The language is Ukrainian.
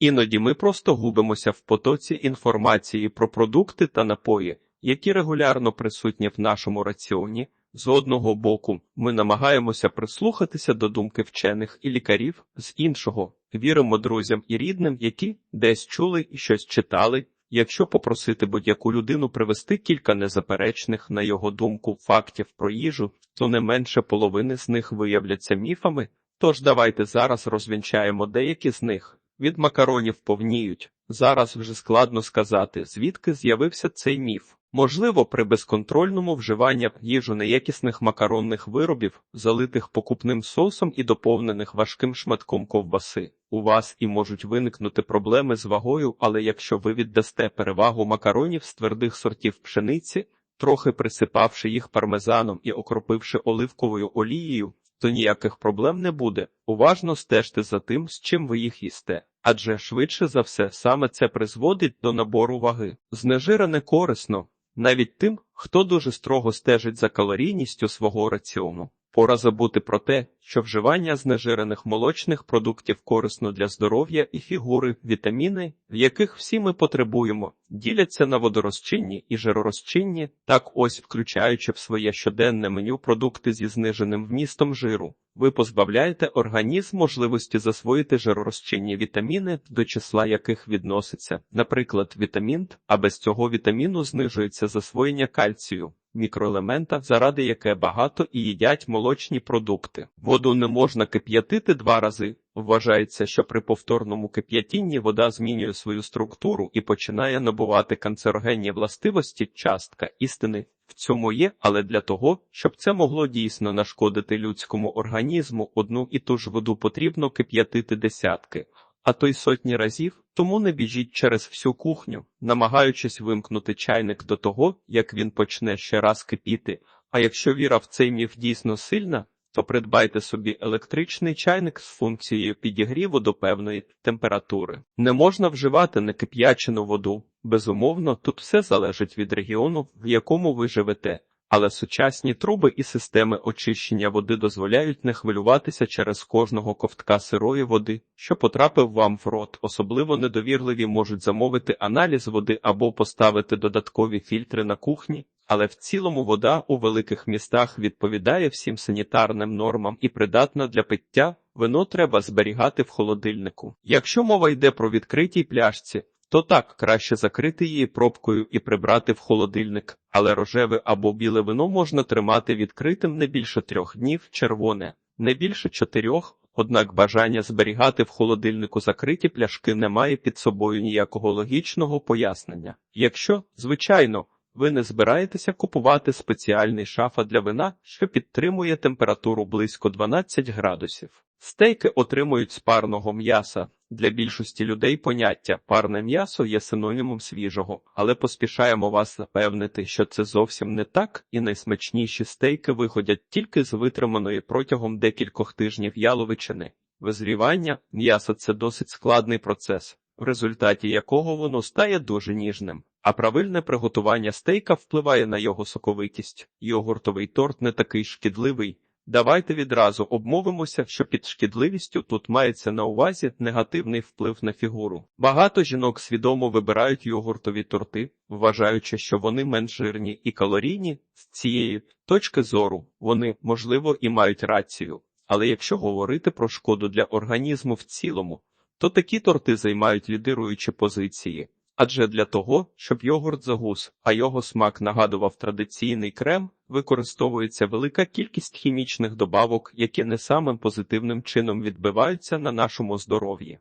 Іноді ми просто губимося в потоці інформації про продукти та напої, які регулярно присутні в нашому раціоні. З одного боку, ми намагаємося прислухатися до думки вчених і лікарів, з іншого віримо друзям і рідним, які десь чули і щось читали. Якщо попросити будь-яку людину привести кілька незаперечних, на його думку, фактів про їжу, то не менше половини з них виявляться міфами. Тож давайте зараз розвінчаємо деякі з них. Від макаронів повніють. Зараз вже складно сказати, звідки з'явився цей міф. Можливо, при безконтрольному вживанні їжу неякісних макаронних виробів, залитих покупним соусом і доповнених важким шматком ковбаси. У вас і можуть виникнути проблеми з вагою, але якщо ви віддасте перевагу макаронів з твердих сортів пшениці, трохи присипавши їх пармезаном і окропивши оливковою олією, то ніяких проблем не буде. Уважно стежте за тим, з чим ви їх їсте. Адже швидше за все саме це призводить до набору ваги. Знежирене корисно, навіть тим, хто дуже строго стежить за калорійністю свого раціону. Пора забути про те, що вживання знежирених молочних продуктів корисно для здоров'я і фігури, вітаміни, в яких всі ми потребуємо, діляться на водорозчинні і жиророзчинні, так ось включаючи в своє щоденне меню продукти зі зниженим вмістом жиру. Ви позбавляєте організм можливості засвоїти жиророзчинні вітаміни, до числа яких відноситься, наприклад, вітамін, а без цього вітаміну знижується засвоєння кальцію мікроелемента, заради яке багато і їдять молочні продукти. Воду не можна кип'ятити два рази. Вважається, що при повторному кип'ятінні вода змінює свою структуру і починає набувати канцерогенні властивості. Частка істини в цьому є, але для того, щоб це могло дійсно нашкодити людському організму, одну і ту ж воду потрібно кип'ятити десятки а то й сотні разів, тому не біжіть через всю кухню, намагаючись вимкнути чайник до того, як він почне ще раз кипіти. А якщо віра в цей міф дійсно сильна, то придбайте собі електричний чайник з функцією підігріву до певної температури. Не можна вживати некип'ячену воду. Безумовно, тут все залежить від регіону, в якому ви живете але сучасні труби і системи очищення води дозволяють не хвилюватися через кожного ковтка сирої води, що потрапив вам в рот. Особливо недовірливі можуть замовити аналіз води або поставити додаткові фільтри на кухні. Але в цілому вода у великих містах відповідає всім санітарним нормам і придатна для пиття. Вино треба зберігати в холодильнику. Якщо мова йде про відкритій пляшці, то так краще закрити її пробкою і прибрати в холодильник, але рожеве або біле вино можна тримати відкритим не більше трьох днів, червоне, не більше чотирьох. Однак бажання зберігати в холодильнику закриті пляшки не має під собою ніякого логічного пояснення. Якщо, звичайно, ви не збираєтеся купувати спеціальний шафа для вина, що підтримує температуру близько 12 градусів. Стейки отримують з парного м'яса. Для більшості людей поняття парне м'ясо є синонімом свіжого, але поспішаємо вас запевнити, що це зовсім не так, і найсмачніші стейки виходять тільки з витриманої протягом декількох тижнів яловичини. Визрівання м'яса це досить складний процес, в результаті якого воно стає дуже ніжним. А правильне приготування стейка впливає на його соковитість. Йогуртовий торт не такий шкідливий. Давайте відразу обмовимося, що під шкідливістю тут мається на увазі негативний вплив на фігуру. Багато жінок свідомо вибирають йогуртові торти, вважаючи, що вони менш жирні і калорійні. З цієї точки зору вони, можливо, і мають рацію. Але якщо говорити про шкоду для організму в цілому, то такі торти займають лідируючі позиції. Адже для того, щоб йогурт загус, а його смак нагадував традиційний крем, використовується велика кількість хімічних добавок, які не самим позитивним чином відбиваються на нашому здоров'ї.